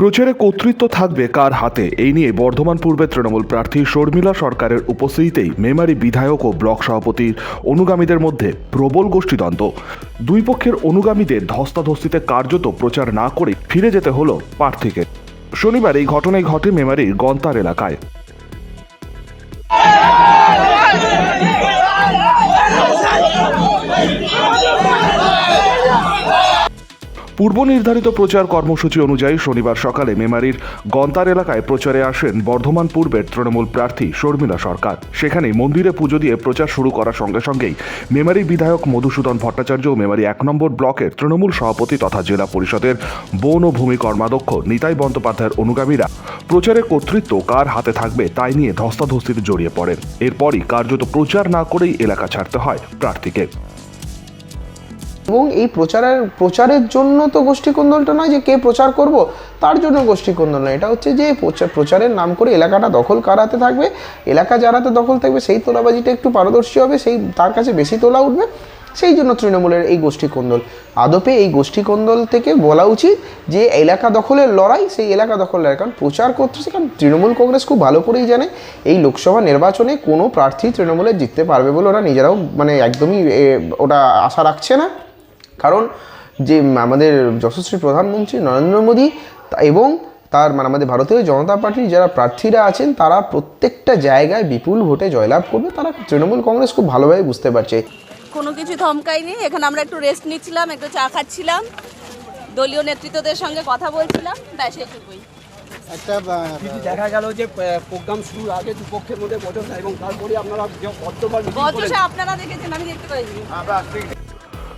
প্রচারে কর্তৃত্ব থাকবে কার হাতে? এই নিয়ে বর্ধমান পূর্বে তৃণমূল প্রার্থী শর্মিলা সরকারের উপস্থিতিতেই মেমারি বিধায়ক ও ব্লক সভাপতির অনুগামীদের মধ্যে প্রবল গোষ্ঠীদ্বন্দ্ব। দুই পক্ষের অনুগামীদের ধস্তাধস্তিতে কার্যত প্রচার না করে ফিরে যেতে হলো প্রার্থীকে। শনিবার এই ঘটনায় ঘটে মেমারির গন্তার এলাকায়। পূর্ব নির্ধারিত প্রচার কর্মসূচি অনুযায়ী শনিবার সকালে মেমারির গন্তার এলাকায় প্রচারে আসেন বর্ধমান পূর্বের তৃণমূল প্রার্থী শর্মিলা সরকার। সেখানে মন্দিরে পুজো দিয়ে প্রচার শুরু করার সঙ্গে সঙ্গেই মেমারি বিধায়ক মধুসূদন ভট্টাচার্য ও মেমারি এক নম্বর ব্লকের তৃণমূল সভাপতি তথা জেলা পরিষদের বন ও ভূমি কর্মাধ্যক্ষ নিতাই বন্দ্যোপাধ্যায়ের অনুগামীরা। প্রচারের কর্তৃত্ব কার হাতে থাকবে তাই নিয়ে ধস্তাধস্তিতে জড়িয়ে পড়েন। এরপরই কার্যত প্রচার না করেই এলাকা ছাড়তে হয় প্রার্থীকে। এবং এই প্রচারের প্রচারের জন্য তো গোষ্ঠী কোন্দলটা নয় যে কে প্রচার করব, তার জন্য গোষ্ঠী কোন্দল নয়। এটা হচ্ছে যে প্রচার- প্রচারের নাম করে এলাকাটা দখল কার হাতে থাকবে, এলাকা যার হাতে দখল থাকবে, সেই তোলাবাজিটা একটু পারদর্শী হবে, সেই, তার কাছে বেশি তোলা উঠবে, সেই জন্য তৃণমূলের এই গোষ্ঠী কোন্দল আদপে এই গোষ্ঠী কোন্দল থেকে বলা উচিত যে এলাকা দখলের লড়াই, সেই এলাকা দখলের লড়াই। কারণ প্রচার করতেছে কারণ তৃণমূল কংগ্রেস খুব ভালো করেই জানে, এই লোকসভা নির্বাচনে কোনো প্রার্থী তৃণমূলের জিততে পারবে বলে ওরা নিজেরাও মানে একদমই ওটা আশা রাখছে না। কারণ যে আমাদের যশস্বী প্রধানমন্ত্রী নরেন্দ্র মোদী তা- এবং তার মানে আমাদের ভারতীয় জনতা পার্টির যারা প্রার্থীরা আছেন তারা প্রত্যেকটা জায়গায় বিপুল ভোটে জয়লাভ করবে। তারা তৃণমূল কংগ্রেস খুব ভালোভাবে বুঝতে পারছে। কোনো কিছু ধমকাইনি এখানে আমরা একটু রেস্ট নিচ্ছিলাম একটু চা খাচ্ছিলাম। দলীয় নেতৃত্বদের সঙ্গে কথা বলছিলাম। ব্যাস এইটুকুই। একটা দেখা গেল যে প্রোগ্রাম শুরুর আগে দুপক্ষের মধ্যে বচসা এবং তারপরে আপনারা দেখেছেন আমি দেখতে পাইনি।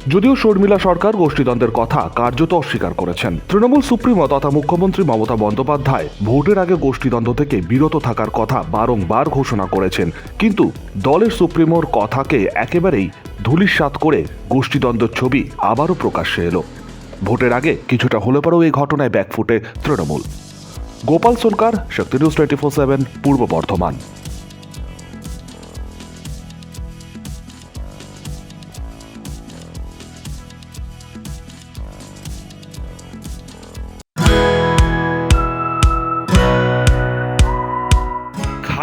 যদিও শর্মিলা সরকার গোষ্ঠীদ্বন্দ্বের কথা কার্যত অস্বীকার করেছেন। তৃণমূল সুপ্রিমো তথা মুখ্যমন্ত্রী মমতা বন্দ্যোপাধ্যায় ভোটের আগে গোষ্ঠীদ্বন্দ্ব থেকে বিরত থাকার কথা বারংবার ঘোষণা করেছেন। কিন্তু দলের সুপ্রিমোর কথাকে একেবারেই ধুলিস্বাত করে গোষ্ঠীদ্বন্দ্বের ছবি আবারও প্রকাশ্যে এলো। ভোটের আগে কিছুটা হলে পরেও এই ঘটনায় ব্যাকফুটে Trinamool. Gopal Sonkar Shakti news twenty four seven, Purba Bardhaman.